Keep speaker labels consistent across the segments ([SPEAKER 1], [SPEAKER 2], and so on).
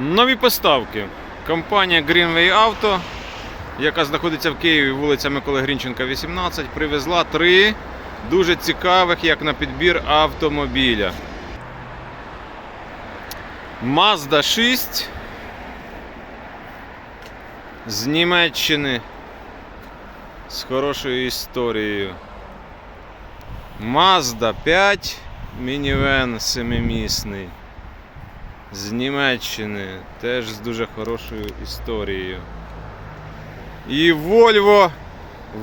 [SPEAKER 1] Нові поставки. Компанія Greenway Auto, яка знаходиться в Києві, вулиця Миколи Грінченка, 18, привезла три дуже цікавих, як на підбір автомобіля. Mazda 6 з Німеччини з хорошою історією. Mazda 5 мінівен семимісний з Німеччини, теж з дуже хорошою історією. І Volvo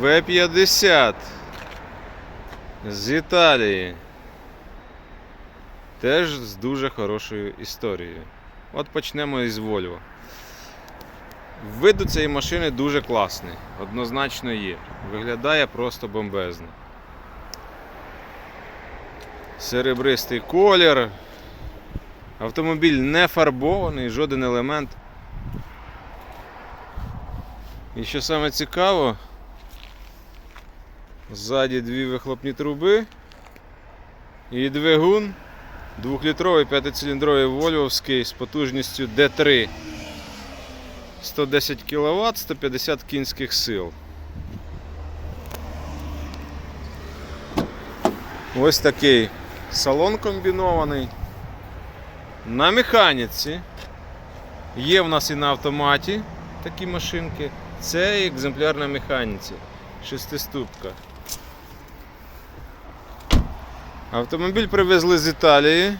[SPEAKER 1] V50 з Італії. Теж з дуже хорошою історією. От почнемо із Volvo. Вид цієї машини дуже класний, однозначно є. Виглядає просто бомбезно. Серебристий колір. Автомобіль не фарбований, жоден елемент. І що саме цікаво, ззаді дві вихлопні труби і двигун двохлітровий п'ятициліндровий вольвовський з потужністю D3. 110 кВт, 150 кінських сил. Ось такий салон комбінований. На механіці. Є в нас і на автоматі такі машинки. Це екземпляр на механіці. Шестиступка. Автомобіль привезли з Італії.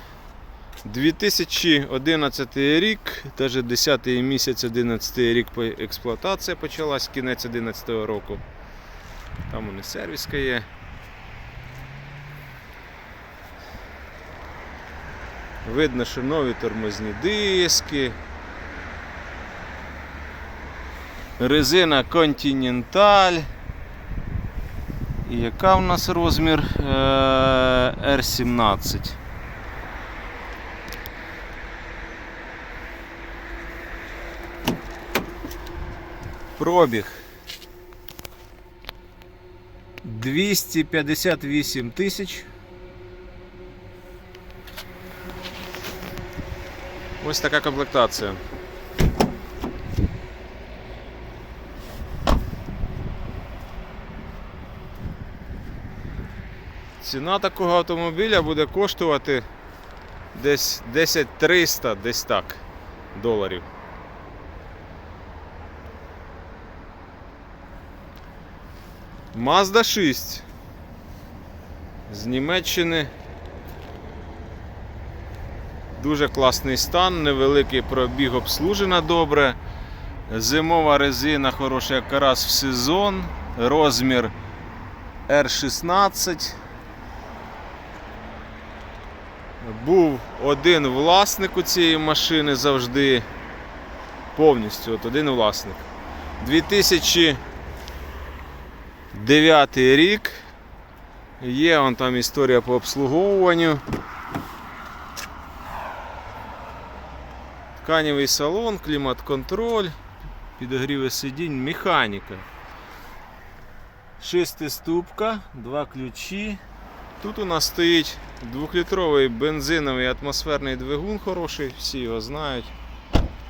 [SPEAKER 1] 2011 рік, теж 10 місяць 11 рік експлуатація почалась, кінець 11 року. Там у них сервіска є. Видно, що нові тормозні диски. Резина Continental. І яка в нас розмір Е, R17. Пробіг 258 тисяч. Ось така комплектація. Ціна такого автомобіля буде коштувати десь 10 300, десь так доларів. Mazda 6 з Німеччини. Дуже класний стан, невеликий пробіг обслужена добре. Зимова резина хороша як раз в сезон. Розмір R16. Був один власник у цієї машини завжди. Повністю от один власник. 2009 рік. Є вон там історія по обслуговуванню. Тканевий салон, клімат-контроль, підогріви сидінь, механіка. Шестиступка, два ключі. Тут у нас стоїть двохлітровий бензиновий атмосферний двигун хороший, всі його знають,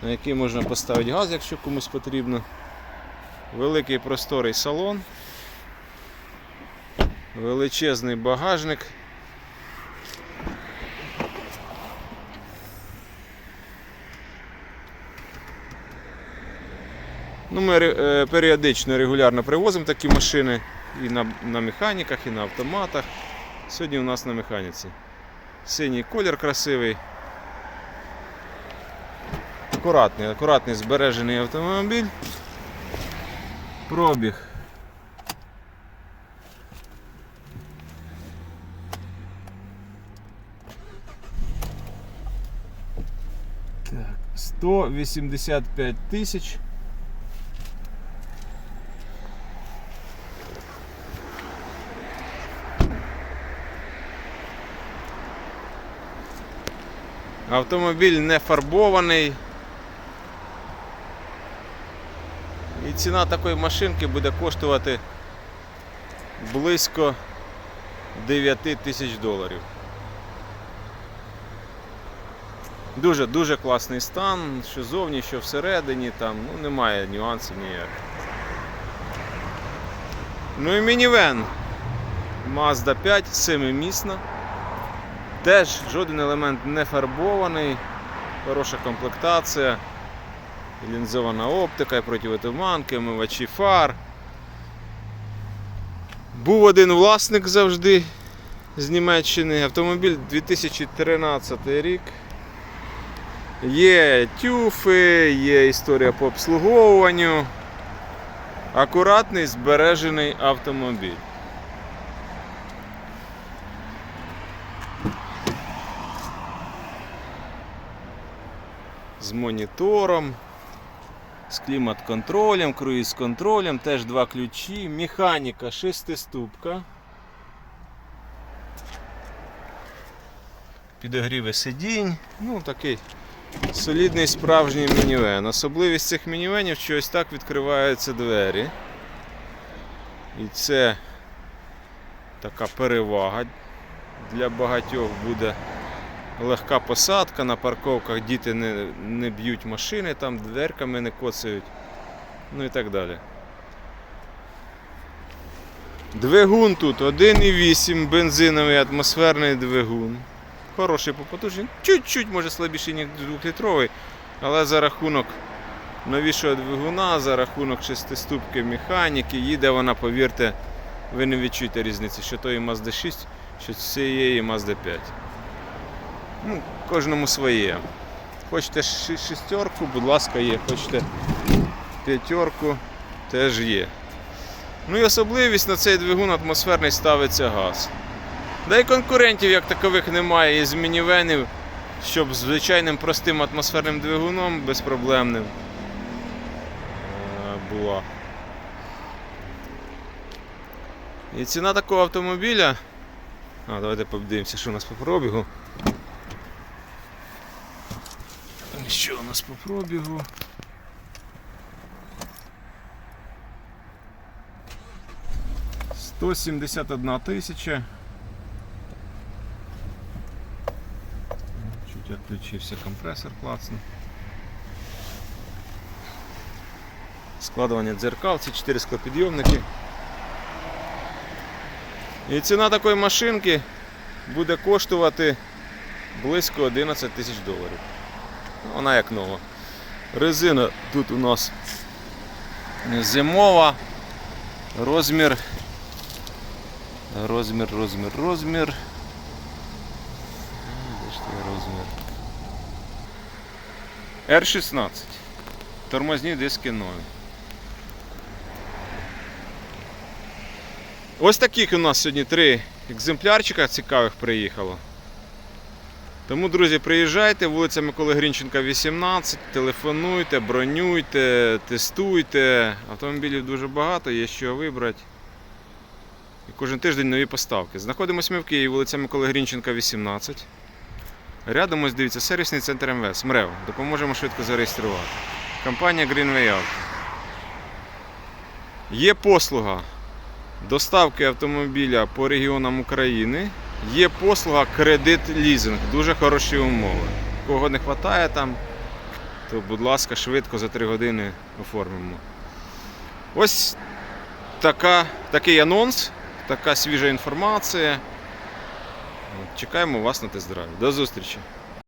[SPEAKER 1] на який можна поставити газ, якщо комусь потрібно. Великий просторий салон, величезний багажник. Ну, ми е, періодично регулярно привозимо такі машини і на, на механіках, і на автоматах. Сьогодні у нас на механіці. Синій колір красивий. Акуратний, акуратний збережений автомобіль. Пробіг. Так, 185 тисяч. Автомобіль не фарбований. І ціна такої машинки буде коштувати близько 9 тисяч доларів. Дуже дуже класний стан, що зовні, що всередині, там ну, немає нюансів ніяких. Ну і мінівен Mazda 5, 7-місна. Теж жоден елемент не фарбований, хороша комплектація, лінзована оптика, противотуманки, омивачі фар. Був один власник завжди з Німеччини. Автомобіль 2013 рік. Є тюфи, є історія по обслуговуванню. Акуратний збережений автомобіль. З монітором, з клімат-контролем, круїз-контролем, теж два ключі, механіка шестиступка. Підогріви сидінь, ну такий солідний справжній мінівен. Особливість цих мінівенів, що ось так відкриваються двері. І це така перевага для багатьох буде легка посадка на парковках, діти не, не б'ють машини, там дверками не коцають, ну і так далі. Двигун тут 1,8 бензиновий атмосферний двигун. Хороший по потужності, чуть-чуть може слабіший, ніж 2-літровий, але за рахунок новішого двигуна, за рахунок шестиступки механіки, їде вона, повірте, ви не відчуєте різниці, що тої Mazda 6, що цієї Mazda 5. Ну, кожному своє. Хочете шестерку, будь ласка, є. Хочете п'ятерку, теж є. Ну і особливість на цей двигун атмосферний ставиться газ. Да і конкурентів як такових немає із мінівенів, щоб звичайним простим атмосферним двигуном безпроблемним е, була. І ціна такого автомобіля. А, давайте подивимося, що у нас по пробігу. Що у нас по пробігу? Сто сімдесят одна тисяча. Чуть відключився компресор клацнув. Складування дзеркал, ці 4 склопідйомники. І ціна такої машинки буде коштувати близько 11 тисяч доларів. Вона як нова. Резина тут у нас зимова. Розмір. Розмір, розмір, розмір. Де ж твій розмір? R16. Тормозні диски нові. Ось таких у нас сьогодні три екземплярчика цікавих приїхало. Тому, друзі, приїжджайте, вулиця Миколи Грінченка, 18, телефонуйте, бронюйте, тестуйте. Автомобілів дуже багато, є що вибрати. І кожен тиждень нові поставки. Знаходимося ми в Києві, вулиця Миколи Грінченка, 18. Рядом ось дивіться, сервісний центр МВС, МРЕВ. Допоможемо швидко зареєструвати. Компанія Greenway Auto. Є послуга доставки автомобіля по регіонам України. Є послуга кредит-лізинг, дуже хороші умови. Кого не вистачає там, то будь ласка, швидко за 3 години оформимо. Ось така, такий анонс, така свіжа інформація. Чекаємо вас на тест-драйв. До зустрічі!